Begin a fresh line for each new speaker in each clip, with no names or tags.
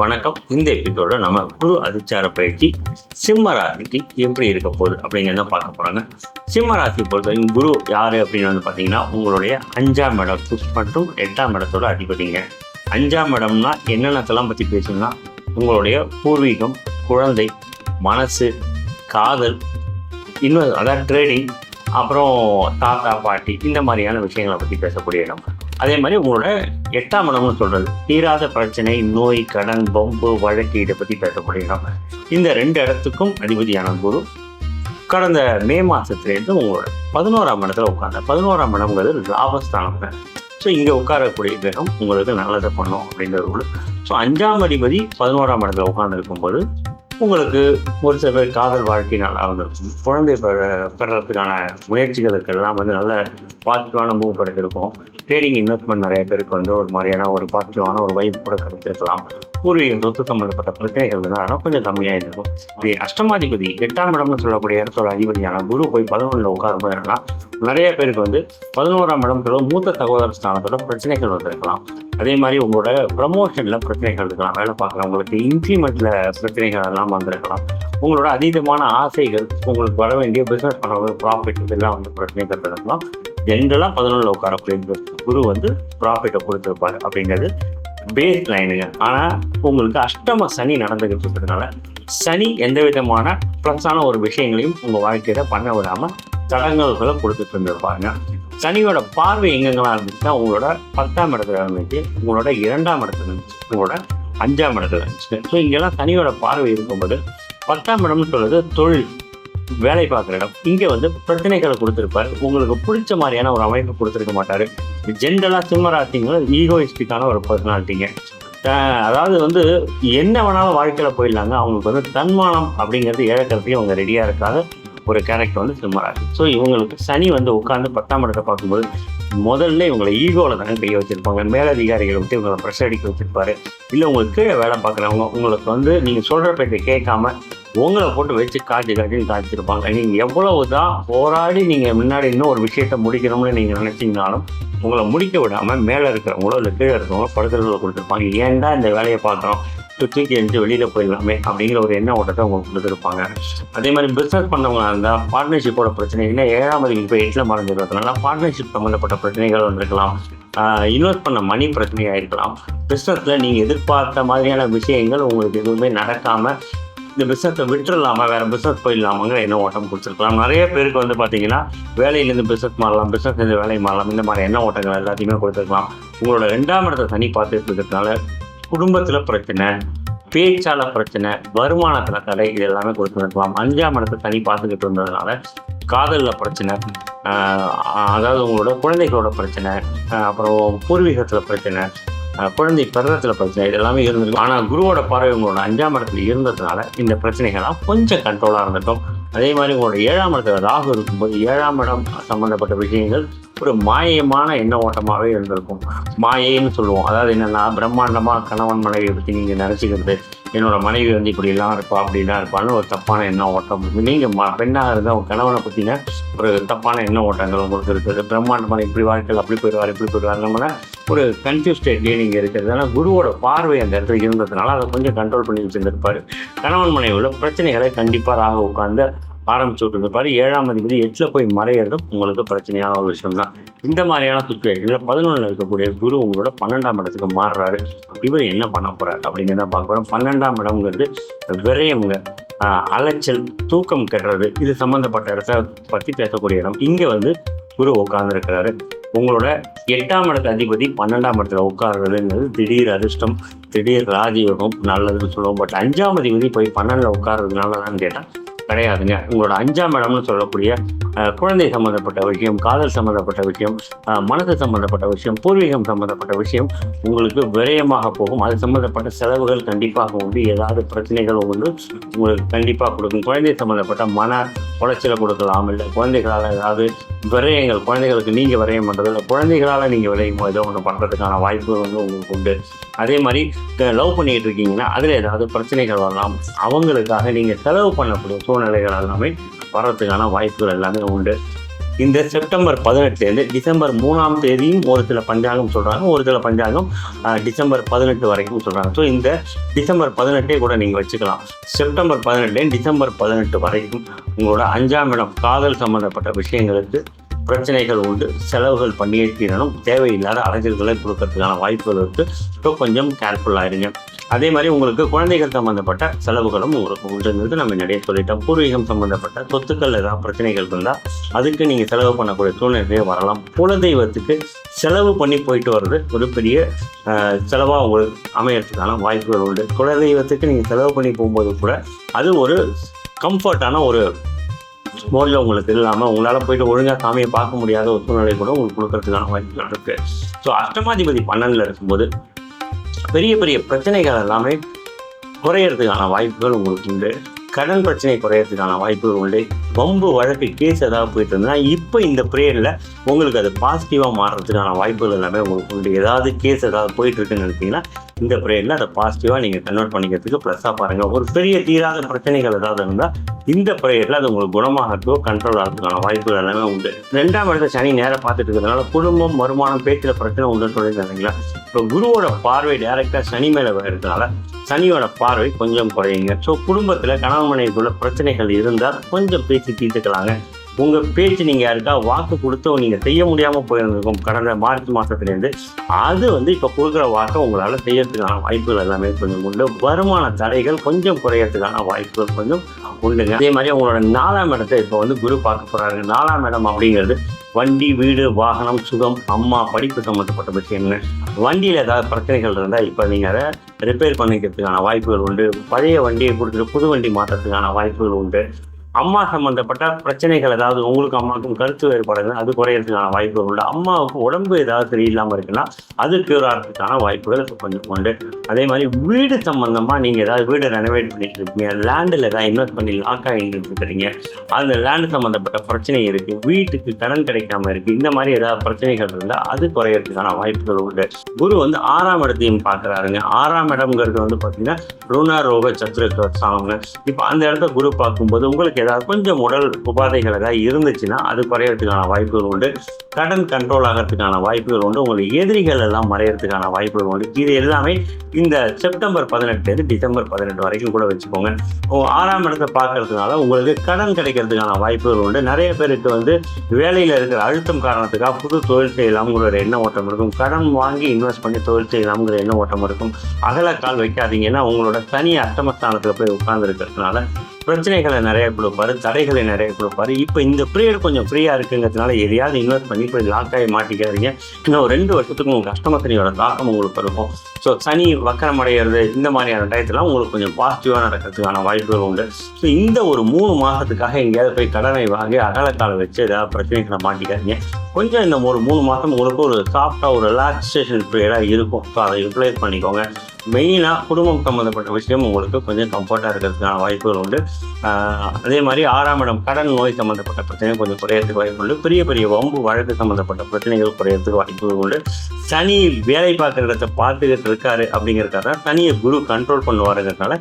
வணக்கம். இந்த எபிசோட நம்ம குரு அதிச்சார பயிற்சி சிம்ம ராசிக்கு எப்படி இருக்க போகுது அப்படிங்கிறத பார்க்க போறாங்க. சிம்ம ராசி பொறுத்தவரைக்கும் குரு யாரு அப்படின்னு வந்து பார்த்தீங்கன்னா உங்களுடைய அஞ்சாம் இடம் மற்றும் எட்டாம் இடத்தோட அதிபதிங்க. அஞ்சாம் இடம்னா என்னென்னத்தெல்லாம் பற்றி பேசணும்னா உங்களுடைய பூர்வீகம் குழந்தை மனசு காதல் இன்னும் அதாவது ட்ரேடிங் அப்புறம் தாத்தா பாட்டி இந்த மாதிரியான விஷயங்களை பற்றி பேசக்கூடிய இடம் அதே மாதிரி உங்களோட எட்டாம் இடம்னு சொல்றது. தீராத பிரச்சனை நோய் கடன் பம்பு வழக்கு இதை பற்றி பேசக்கூடிய இடம் இந்த ரெண்டு இடத்துக்கும் அதிபதியான குரு. கடந்த மே மாதத்துலேருந்து உங்களோட பதினோராம் இடத்துல உட்காந்த பதினோராம் இடம்ங்கிறது லாபஸ்தானம். ஸோ இங்கே உட்காரக்கூடிய கிரகம் உங்களுக்கு நல்லதை பண்ணும் அப்படிங்கிறது ஸோ அஞ்சாம் அதிபதி பதினோராம் இடத்துல உட்கார்ந்து இருக்கும்போது உங்களுக்கு ஒரு சில பேர் காதல் வாழ்க்கை நல்லா இருந்திருக்கும் குழந்தை பெற- பெறறதுக்கான வந்து நல்ல பாசிட்டிவான மூவ் கிடைச்சிருக்கும் ட்ரேடிங் இன்வெஸ்ட்மெண்ட் நிறைய பேருக்கு வந்து ஒரு மாதிரியான ஒரு பாசிட்டிவான ஒரு வைப் கூட கிடைச்சிருக்கலாம். பூர்வீக சொத்து சம்பந்தப்பட்ட பிரச்சனைகள் இருந்தாலும் கொஞ்சம் கம்மியாக இருக்கும். இது அஷ்டமாதிபதி எட்டாம் இடம்னு சொல்லக்கூடிய இடத்தோட அதிபதியான குரு போய் பதினொன்றில் உட்காரும்போது என்னன்னா நிறைய பேருக்கு வந்து பதினோராம் இடத்துல மூத்த சகோதர ஸ்தானத்தோட பிரச்சனைகள் வந்திருக்கலாம். அதே மாதிரி உங்களோட ப்ரமோஷனில் பிரச்சனைகள் இருக்கலாம். வேலை பார்க்குறவங்களுக்கு இன்க்ரிமெண்ட்டில் பிரச்சனைகள் எல்லாம் வந்திருக்கலாம். உங்களோட அதீதமான ஆசைகள் உங்களுக்கு வர வேண்டிய பிஸ்னஸ் பண்ணுறது ப்ராஃபிட் இதெல்லாம் வந்து பிரச்சனைகள் இருக்கலாம் ஜென்ரலாக பதினொன்றில் உட்காரக்கூடிய குரு வந்து ப்ராஃபிட்டை கொடுத்துருப்பாரு அப்படிங்கிறது பேஸ் லைனுங்க ஆனால் உங்களுக்கு அஷ்டம சனி நடந்துகிட்டு இருக்கிறதுனால சனி எந்த விதமான ப்ளஸ்ஸான ஒரு விஷயங்களையும் உங்கள் வாழ்க்கையில் பண்ண விடாமல் தடங்கல்களை கொடுத்துட்டு இருந்திருப்பாங்க சனியோட பார்வை எங்கெங்கெல்லாம் இருந்துச்சுன்னா உங்களோட பத்தாம் இடத்துல இருந்துச்சு உங்களோட இரண்டாம் இடத்துல இருந்துச்சு உங்களோட அஞ்சாம் இடத்துல இருந்துச்சு. ஸோ இங்கெல்லாம் சனியோட பார்வை இருக்கும்போது பத்தாம் இடம்னு சொல்கிறது தொழில். வேலை பார்க்குற இடம். இங்கே வந்து பிரச்சனைகளை கொடுத்துருப்பாரு. உங்களுக்கு பிடிச்ச மாதிரியான ஒரு அமைப்பு கொடுத்துருக்க மாட்டாரு. ஜென்ரலாக சிம்மராசிங்க ஈகோயிஸ்டிக்கான ஒரு பர்சனாலிட்டிங்க அதாவது வந்து என்ன வேணாலும் வாழ்க்கையில் போயிடலாங்க. அவங்களுக்கு வந்து தன்மானம் அப்படிங்கிறது இழக்கிறதுக்கு அவங்க ரெடியாக இருக்காத ஒரு கேரக்டர் வந்து சிம்மராசி ஸோ இவங்களுக்கு சனி வந்து உட்காந்து பத்தாம் இடத்தை பார்க்கும்போது முதல்ல இவங்களை ஈகோவில் தானே கையை வச்சிருப்பாங்க. மேலதிகாரிகளை விட்டு இவங்களை ப்ரெஷர் அடிக்க வச்சிருப்பாரு. இல்லை உங்களுக்கு கீழே வேலை பார்க்குறவங்க உங்களுக்கு வந்து நீங்கள் சொல்கிற பேச்சை கேட்காம உங்களை போட்டு வச்சு காட்டி காட்டி காய்ச்சிருப்பாங்க நீங்கள் எவ்வளவு தான் போராடி நீங்கள் முன்னாடி இன்னும் ஒரு விஷயத்தை முடிக்கணும்னு நீங்கள் நினச்சிங்கனாலும் உங்களை முடிக்க விடாமல் மேலே இருக்கிறவங்களோ இல்லை கீழே இருக்கிறவங்களோ படுக்கிறவங்களோ கொடுத்துருப்பாங்க. ஏன்டா இந்த வேலையை பார்க்குறோம்? தூக்கி எழுந்து வெளியில் போயிடலாமே அப்படிங்கிற ஒரு எண்ண ஓட்டத்தை உங்களுக்கு கொடுத்துருப்பாங்க. அதே மாதிரி பிஸ்னஸ் பண்ணவங்களா இருந்தால் பார்ட்னர்ஷிப்போட பிரச்சனை இல்லை ஏழாம் அதிகம் இப்போ எட்டில் மறந்துடுறதுனால பார்ட்னர்ஷிப் சம்மந்தப்பட்ட பிரச்சனைகள் வந்திருக்கலாம். இன்வெஸ்ட் பண்ண மணி பிரச்சனையாக இருக்கலாம். பிஸ்னஸில் நீங்கள் எதிர்பார்த்த மாதிரியான விஷயங்கள் உங்களுக்கு எதுவுமே நடக்காமல் இந்த பிஸ்னஸை விட்டுடலாமா வேறு பிஸ்னஸ் போயிடலாமாங்கிற எண்ண ஓட்டம் கொடுத்துருக்கலாம். நிறைய பேருக்கு வந்து பார்த்தீங்கன்னா வேலையிலேருந்து பிஸ்னஸ் மாறலாம் பிஸ்னஸ்லேருந்து வேலை மாறலாம் இந்த மாதிரி எண்ண ஓட்டங்கள் எல்லாத்தையுமே கொடுத்துருக்கலாம். உங்களோட ரெண்டாம் இடத்தை தனி பார்த்துட்டு இருக்கிறதுனால குடும்பத்தில் பிரச்சனை பேச்சால பிரச்சனை வருமானத்தில் தடை இது எல்லாமே கொடுத்துருக்கலாம். அஞ்சாம் இடத்தை தனி பார்த்துக்கிட்டு இருந்ததுனால காதலில் பிரச்சனை அதாவது உங்களோட குழந்தைகளோட பிரச்சனை அப்புறம் பூர்வீகத்தில் பிரச்சனை குழந்தை பிறந்தத்தில் பிரச்சனை இது எல்லாமே இருந்திருக்கும். ஆனால் குருவோட பார்வை உங்களோட அஞ்சாம் இடத்துல இருந்ததுனால இந்த பிரச்சனைகள்லாம் கொஞ்சம் கண்ட்ரோலாக இருந்திருக்கும் அதே மாதிரி உங்களோட ஏழாம் இடத்துல ராகு இருக்கும்போது ஏழாம் இடம் சம்மந்தப்பட்ட விஷயங்கள் ஒரு மாயமான எண்ண ஓட்டமாகவே இருந்திருக்கும். மாயைன்னு சொல்லுவோம். அதாவது என்னென்னா பிரம்மாண்டமாக கணவன் மனைவியை பற்றி நீங்கள் நினச்சிக்கிறது என்னோட மனைவி வந்து இப்படிலாம் இருப்பா அப்படிலாம் இருப்பான்னு ஒரு தப்பான எண்ணம் ஓட்டம். நீங்கள் ம பெண்ணாக இருந்தால் உங்கள் கணவனை பற்றின ஒரு தப்பான எண்ண ஓட்டங்கள் உங்களுக்கு இருக்குது. பிரம்மாண்டமான இப்படி வாழ்க்கையில் அப்படி போயிடுவார் இப்படி போயிடுவார். நம்மள ஒரு கன்ஃபியூஸ் ஸ்டேட்லேயே நீங்கள் இருக்கிறது. ஆனால் குருவோட பார்வை அந்த இடத்துல இருந்ததுனால அதை கொஞ்சம் கண்ட்ரோல் பண்ணி வச்சுருந்துருப்பாரு. கணவன் மனைவியோட பிரச்சனைகளை கண்டிப்பாக ராக உட்காந்து ஆரம்பிச்சு விட்டுருப்பாரு ஏழாம் அதிபதி எட்டில் போய் மறையிறதும் உங்களுக்கு பிரச்சனையான ஒரு விஷயம் தான் இந்த மாதிரியான சுச்சுவேஷனில் பதினொன்றில் இருக்கக்கூடிய குரு உங்களோட பன்னெண்டாம் இடத்துக்கு மாறுறாரு. இவர் என்ன பண்ண போறாரு அப்படிங்கிறத பார்க்க போகிறோம் பன்னெண்டாம் இடம்ங்கிறது விரயம்ங்க. அலைச்சல் தூக்கம் கெடுறது இது சம்மந்தப்பட்ட இடத்த பற்றி பேசக்கூடிய இடம். இங்கே வந்து குரு உட்கார்ந்துருக்கிறாரு. உங்களோட எட்டாம் இடத்து அதிபதி பன்னெண்டாம் இடத்துல உட்கார்றதுங்கிறது திடீர் அதிர்ஷ்டம் திடீர் ராஜயோகம் நல்லதுன்னு சொல்லுவோம். பட் அஞ்சாம் அதிபதி போய் பன்னெண்டில் உட்கார்றதுனால நல்லதான்னு கேட்டால் கிடையாதுங்க. உங்களோட அஞ்சாம் இடம்னு சொல்லக்கூடிய குழந்தை சம்மந்தப்பட்ட விஷயம் காதல் சம்மந்தப்பட்ட விஷயம் மனது சம்மந்தப்பட்ட விஷயம் பூர்வீகம் சம்மந்தப்பட்ட விஷயம் உங்களுக்கு விரயமாக போகும். அது சம்மந்தப்பட்ட செலவுகள் கண்டிப்பாக உண்டு. ஏதாவது பிரச்சனைகள் வந்து உங்களுக்கு கண்டிப்பாக கொடுக்கும். குழந்தை சம்மந்தப்பட்ட மன உளைச்சலை கொடுக்கலாம். இல்லை குழந்தைகளால் ஏதாவது விரயங்கள் குழந்தைகளுக்கு நீங்கள் விரயம் பண்ணுறது இல்லை குழந்தைகளால் நீங்கள் விரயம் ஏதோ ஒன்று பண்ணுறதுக்கான வாய்ப்பு வந்து உங்களுக்கு உண்டு. அதே மாதிரி லவ் பண்ணிகிட்டு இருக்கீங்கன்னா அதில் ஏதாவது பிரச்சனைகள் வரலாம். அவங்களுக்காக நீங்கள் செலவு பண்ணக்கூடிய சூழ்நிலைகள் எல்லாமே வர்றதுக்கான வாய்ப்புகள் எல்லாமே உண்டு. இந்த செப்டம்பர் பதினெட்டுலேருந்து டிசம்பர் மூணாம் தேதியும் ஒரு சில பஞ்சாங்கம் சொல்கிறாங்க ஒரு சில பஞ்சாங்கம் டிசம்பர் பதினெட்டு வரைக்கும் சொல்கிறாங்க ஸோ இந்த டிசம்பர் பதினெட்டே கூட நீங்கள் வச்சுக்கலாம். செப்டம்பர் பதினெட்டுலேருந்து டிசம்பர் பதினெட்டு வரைக்கும் உங்களோட அஞ்சாம் இடம் காதல் சம்மந்தப்பட்ட விஷயங்களுக்கு பிரச்சனைகள் உண்டு செலவுகள் பண்ணியே தீரணும் தேவையில்லாத அலைச்சல்களை கொடுக்கறதுக்கான வாய்ப்புகள் இருக்குது ஸோ கொஞ்சம் கேர்ஃபுல்லாக இருங்க. அதே மாதிரி உங்களுக்கு குழந்தைகள் சம்மந்தப்பட்ட செலவுகளும் உங்களுக்கு உண்டுங்கிறது நம்ம நிறைய சொல்லிட்டோம். பூர்வீகம் சம்மந்தப்பட்ட சொத்துக்கள் ஏதாவது பிரச்சனைகள் இருந்தால் அதுக்கு நீங்கள் செலவு பண்ணக்கூடிய சூழ்நிலையே வரலாம். குலதெய்வத்துக்கு செலவு பண்ணி போயிட்டு வர்றது ஒரு பெரிய செலவாக உங்களுக்கு அமையறதுக்கான வாய்ப்புகள் உண்டு. குலதெய்வத்துக்கு நீங்கள் செலவு பண்ணி போகும்போது கூட அது ஒரு கம்ஃபர்ட்டான ஒரு மோடில் உங்களுக்கு இல்லாமல் உங்களால் போயிட்டு ஒழுங்காக சாமியை பார்க்க முடியாத ஒரு சூழ்நிலை கூட உங்களுக்கு கொடுக்கறதுக்கான வாய்ப்புகள் இருக்குது ஸோ அஷ்டமாதிபதி பன்னெண்டில் இருக்கும்போது பெரிய பெரிய பிரச்சனைகள் எல்லாமே குறையறதுக்கான வாய்ப்புகள் உங்களுக்கு உண்டு. கடன் பிரச்சனை குறையறதுக்கான வாய்ப்புகள் உண்டு. வம்பு வழக்கு கேஸ் ஏதாவது போயிட்டு இருந்ததுன்னா இப்போ இந்த ப்ரேயரில் உங்களுக்கு அது பாசிட்டிவாக மாறுறதுக்கான வாய்ப்புகள் எல்லாமே உங்களுக்கு உண்டு. ஏதாவது கேஸ் ஏதாவது போயிட்டு இருக்குன்னு நினைச்சீங்கன்னா இந்த ப்ரேயரில் அதை பாசிட்டிவாக நீங்கள் கன்வெர்ட் பண்ணிக்கிறதுக்கு ப்ளஸ்ஸாக பாருங்கள் ஒரு பெரிய தீராத பிரச்சனைகள் ஏதாவது இருந்தால் இந்த ப்ரேயரில் அது உங்களுக்கு குணமாகறதுக்கோ கண்ட்ரோல் ஆகிறதுக்கான வாய்ப்புகள் எல்லாமே உண்டு. ரெண்டாம் இடத்த சனி நேரம் பார்த்துட்டு இருக்கிறதுனால குடும்பம் வருமானம் பேச்சில் பிரச்சனை உண்டுன்னு சொல்லியிருந்தாங்களா இப்போ குருவோட பார்வை டைரெக்டாக சனி மேலே இருக்கிறதுனால சனியோட பார்வை கொஞ்சம் குறையுங்க. ஸோ குடும்பத்தில் கணவன் மனைவிக்குள்ள பிரச்சனைகள் இருந்தால் கொஞ்சம் பேச்சு தீர்த்துக்கலாங்க. உங்கள் பேச்சு நீங்கள் யாருக்கா வாக்கு கொடுத்து நீங்கள் செய்ய முடியாமல் போயிருந்திருக்கும் கடந்த மார்ச் மாதத்துலேருந்து அது வந்து இப்போ கொடுக்குற வாக்கை உங்களால் செய்யறதுக்கான வாய்ப்புகள் எல்லாமே கொஞ்சம் உண்டு. வருமான தடைகள் கொஞ்சம் குறையறதுக்கான வாய்ப்புகள் கொஞ்சம் உண்டுங்க. அதே மாதிரி உங்களோட நாலாம் இடத்தை இப்போ வந்து குரு பார்க்க போகிறாரு நாலாம் இடம் அப்படிங்கிறது வண்டி வீடு வாகனம் சுகம் அம்மா படிப்பு சம்மந்தப்பட்ட விஷயங்கள். வண்டியில் ஏதாவது பிரச்சனைகள் இருந்தால் இப்போ நீங்கள் அதை ரிப்பேர் பண்ணிக்கிறதுக்கான வாய்ப்புகள் உண்டு. பழைய வண்டியை கொடுத்துட்டு புது வண்டி மாற்றுறதுக்கான வாய்ப்புகள் உண்டு. அம்மா சம்மந்தப்பட்ட பிரச்சனைகள் ஏதாவது உங்களுக்கு அம்மாவுக்கும் கருத்து வேறுபாடுகள் அது குறையிறதுக்கான வாய்ப்புகள் உண்டு. அம்மாவுக்கு உடம்பு ஏதாவது சரியில்லாமல் இருக்குன்னா அது க்யூர் ஆகிறதுக்கான வாய்ப்புகள் கொஞ்சம் உண்டு. அதே மாதிரி வீடு சம்மந்தமாக நீங்கள் ஏதாவது வீடை ரெனோவேட் பண்ணிட்டு இருக்கீங்க லேண்டில் ஏதாவது இன்வெஸ்ட் பண்ணி லாக் ஆகிட்டு இருக்கிறீங்க அந்த லேண்டு சம்மந்தப்பட்ட பிரச்சனை இருக்குது வீட்டுக்கு கடன் கிடைக்காம இருக்குது இந்த மாதிரி ஏதாவது பிரச்சனைகள் இருந்தால் அது குறையறதுக்கான வாய்ப்புகள் உண்டு. குரு வந்து ஆறாம் இடத்தையும் பார்க்குறாருங்க. ஆறாம் இடம்ங்கிறது வந்து பார்த்தீங்கன்னா ருணா ரோக சத்துருக்க சாங்க இப்போ அந்த இடத்த குரு பார்க்கும்போது உங்களுக்கு ஏதாவது கொஞ்சம் உடல் உபாதைகள் ஏதாவது இருந்துச்சுன்னா அது குறையறதுக்கான வாய்ப்புகள் உண்டு. கடன் கண்ட்ரோல் ஆகிறதுக்கான வாய்ப்புகள் உண்டு. உங்களுக்கு எதிரிகள் எல்லாம் மறையறதுக்கான வாய்ப்புகள் உண்டு. இது எல்லாமே இந்த செப்டம்பர் பதினெட்டுலேருந்து டிசம்பர் பதினெட்டு வரைக்கும் கூட வச்சுக்கோங்க. ஆறாம் இடத்தை பார்க்கறதுனால உங்களுக்கு கடன் கிடைக்கிறதுக்கான வாய்ப்புகள் உண்டு. நிறைய பேருக்கு வந்து வேலையில் இருக்கிற அழுத்தம் காரணத்துக்காக புது தொழில் செய்யலாம்ங்கிற ஒரு எண்ண ஓட்டம் இருக்கும். கடன் வாங்கி இன்வெஸ்ட் பண்ணி தொழில் செய்யலாம்ங்கிற எண்ண ஓட்டம் இருக்கும். அகலக்கால் வைக்காதீங்கன்னா உங்களோட தனி அஷ்டமஸ்தானத்தில் போய் உட்கார்ந்துருக்கிறதுனால பிரச்சனைகளை நிறைய கொடுப்பாரு தடைகளை நிறைய கொடுப்பாரு. இப்போ இந்த பீரியட் கொஞ்சம் ஃப்ரீயாக இருக்குங்கிறதுனால எதையாவது இன்வெஸ்ட் பண்ணி போய் லாக் ஆகி மாட்டிக்காதீங்க. இன்னும் ஒரு ரெண்டு வருஷத்துக்கு உங்களுக்கு அஷ்டமசனியோட தாக்கம் உங்களுக்கு இருக்கும். ஸோ சனி வக்கரம் அடையிறது இந்த மாதிரியான டயத்துலாம் உங்களுக்கு கொஞ்சம் பாசிட்டிவாக நடக்கிறதுக்கான வாய்ப்புகள் உண்டு. ஸோ இந்த ஒரு மூணு மாதத்துக்காக எங்கேயாவது போய் கடனை வாங்கி அகலக்கால வச்சு ஏதாவது பிரச்சனைகளை மாட்டிக்காதீங்க. கொஞ்சம் இந்த ஒரு மூணு மாதம் உங்களுக்கு ஒரு சாஃப்டாக ஒரு ரிலாக்ஸேஷன் பீரியடாக இருக்கும். ஸோ அதை யூட்டிலைஸ் பண்ணிக்கோங்க. மெயினாக குடும்பம் சம்மந்தப்பட்ட விஷயம் உங்களுக்கு கொஞ்சம் கம்ஃபர்ட்டாக இருக்கிறதுக்கான வாய்ப்புகள் உண்டு. அதே மாதிரி ஆறாம் இடம் கடன் நோய் சம்மந்தப்பட்ட பிரச்சனை கொஞ்சம் குறையறதுக்கு வாய்ப்பு உண்டு. பெரிய பெரிய வம்பு வழக்கு சம்மந்தப்பட்ட பிரச்சனைகள் குறையறதுக்கு வாய்ப்புகள் உண்டு. சனி வேலை பார்க்குற இடத்த பார்த்துக்கிட்டு இருக்காரு அப்படிங்கிறதுக்காக சனியை குரு கண்ட்ரோல் பண்ணுவாருங்கிறதுனால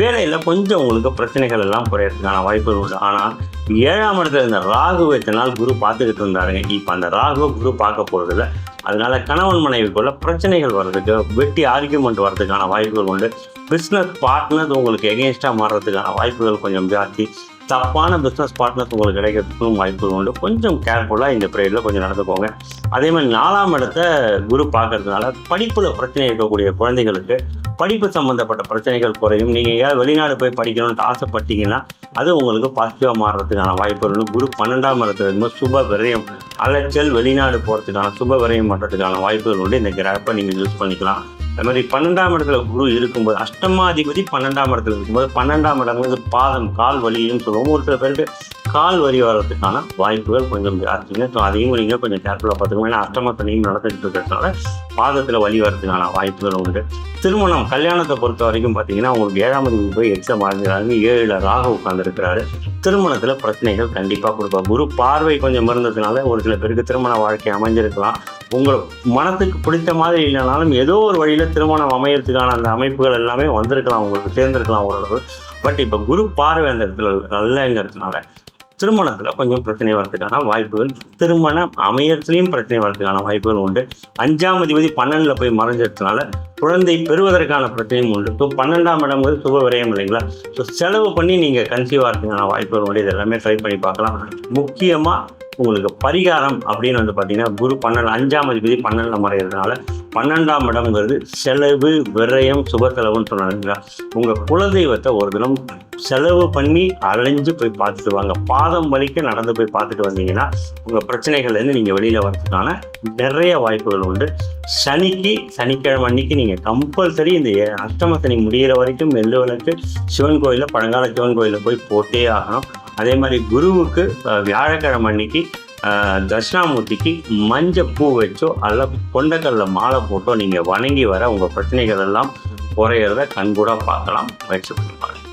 வேலையில் கொஞ்சம் உங்களுக்கு பிரச்சனைகள் எல்லாம் குறையறதுக்கான வாய்ப்புகள் உண்டு. ஆனால் ஏழாம் இடத்துல இருந்த ராகுவை இத்தனை நாள் குரு பார்த்துக்கிட்டு இருந்தாருங்க. இப்போ அந்த ராகுவை குரு பார்க்க போகிறதில்ல அதனால கணவன் மனைவிக்குள்ள பிரச்சனைகள் வர்றதுக்கு வெட்டி ஆர்கியூமெண்ட் வர்றதுக்கான வாய்ப்புகள் உண்டு. பிஸ்னஸ் பார்ட்னர்ஸ் உங்களுக்கு எகென்ஸ்டாக மாறுறதுக்கான வாய்ப்புகள் கொஞ்சம் ஜாஸ்தி. தப்பான பிஸ்னஸ் பார்ட்னர்ஸ் உங்களுக்கு கிடைக்கிறதுக்கும் வாய்ப்புகள் உண்டு. கொஞ்சம் கேர்ஃபுல்லாக இந்த பீரியடில் கொஞ்சம் நடந்துக்கோங்க. அதே மாதிரி நாலாம் இடத்த குரு பார்க்கறதுனால படிப்பில் பிரச்சனை இருக்கக்கூடிய குழந்தைகளுக்கு படிப்பு சம்மந்தப்பட்ட பிரச்சனைகள் குறையும். நீங்கள் எங்கேயாவது வெளிநாடு போய் படிக்கணும்னு ஆசைப்பட்டீங்கன்னா அது உங்களுக்கு பாசிட்டிவாக மாறுறதுக்கான வாய்ப்புகள் இருக்கும் குரு பன்னெண்டாம் இடத்துல இருக்கும்போது சுப விரயம் அலைச்சல் வெளிநாடு போகிறதுக்கான சுப விரயம் பண்ணுறதுக்கான வாய்ப்புகள் உண்டு. இந்த கிராப்பை நீங்கள் யூஸ் பண்ணிக்கலாம். அது மாதிரி பன்னெண்டாம் இடத்துல குரு இருக்கும்போது அஷ்டமாதிபதி பன்னெண்டாம் இடத்துல இருக்கும்போது பன்னெண்டாம் இடங்கிறது பாதம் கால் வலின்னு சொல்லுவோம். ஒரு சில பேருக்கு கால் வரி வர்றதுக்கான வாய்ப்புகள் கொஞ்சம் ஜாஸ்திங்க. ஸோ அதையும் நீங்கள் கொஞ்சம் கேர்ஃபுல்லாக பார்த்துக்கணும். ஏன்னா அஷ்டமத்தனையும் நடந்துகிட்டு இருக்கிறதுனால பாதத்தில் வலி வர்றதுக்கான வாய்ப்புகள் உண்டு. திருமணம் கல்யாணத்தை பொறுத்த வரைக்கும் பார்த்தீங்கன்னா உங்களுக்கு ஏழாம் தேதி போய் எக்ஸாம் ஆகிறாங்க ஏழில் ராக உட்காந்துருக்கிறாரு திருமணத்தில் பிரச்சனைகள் கண்டிப்பாக கொடுப்பா. குரு பார்வை கொஞ்சம் இருந்ததுனால ஒரு சில பேருக்கு திருமண வாழ்க்கை அமைஞ்சிருக்கலாம். உங்கள் மனத்துக்கு பிடித்த மாதிரி இல்லைனாலும் ஏதோ ஒரு வழியில் திருமணம் அமையறதுக்கான அந்த அமைப்புகள் எல்லாமே வந்திருக்கலாம். உங்களுக்கு சேர்ந்துருக்கலாம் ஓரளவு. பட் இப்போ குரு பார்வை அந்த இடத்துல நல்லங்கிறதுனால திருமணத்தில் கொஞ்சம் பிரச்சனை வர்றதுக்கான வாய்ப்புகள் திருமணம் அமையத்துலேயும் பிரச்சனை வர்றதுக்கான வாய்ப்புகள் உண்டு. அஞ்சாம் அதிபதி பன்னெண்டில் போய் மறைஞ்சதுனால குழந்தை பெறுவதற்கான பிரச்சனையும் உண்டு. ஸோ பன்னெண்டாம் இடம்ங்கிறது சுப விரயம் இல்லைங்களா? ஸோ செலவு பண்ணி நீங்கள் கன்சீவ் ஆகிறதுக்கான வாய்ப்புகள் உண்டு. இது எல்லாமே ட்ரை பண்ணி பார்க்கலாம். முக்கியமாக உங்களுக்கு பரிகாரம் அப்படின்னு வந்து பார்த்தீங்கன்னா குரு பன்னெண்டு அஞ்சாம் அதிபதி பன்னெண்டில் மறைகிறதுனால பன்னெண்டாம் இடம்ங்கிறது செலவு விரயம் சுப செலவுன்னு சொன்னாங்க உங்கள் குலதெய்வத்தை ஒரு தினம் செலவு பண்ணி அலைஞ்சு போய் பார்த்துட்டு வாங்க. பாதம் வலிக்க நடந்து போய் பார்த்துட்டு வந்தீங்கன்னா உங்கள் பிரச்சனைகள்லேருந்து நீங்கள் வெளியில் வரதுக்கான நிறைய வாய்ப்புகள் உண்டு. சனிக்கு சனிக்கிழமை அன்னைக்கு நீங்கள் கம்பல்சரி இந்த ஏ- அஷ்டம சனி முடிகிற வரைக்கும் மெல்லுவலுக்கு சிவன் கோயிலில் பழங்கால சிவன் கோயிலில் போய் போட்டே ஆகணும். அதே மாதிரி குருவுக்கு வியாழக்கிழமை அன்னைக்கு தட்சிணாமூர்த்திக்கு மஞ்சள் பூ வச்சோ அல்ல கொண்டக்கல்ல மாலை போட்டோ நீங்கள் வணங்கி வர உங்கள் பிரச்சனைகள் எல்லாம் குறையிறத கண்கூடாக பார்க்கலாம் முயற்சி பண்ணுவாங்க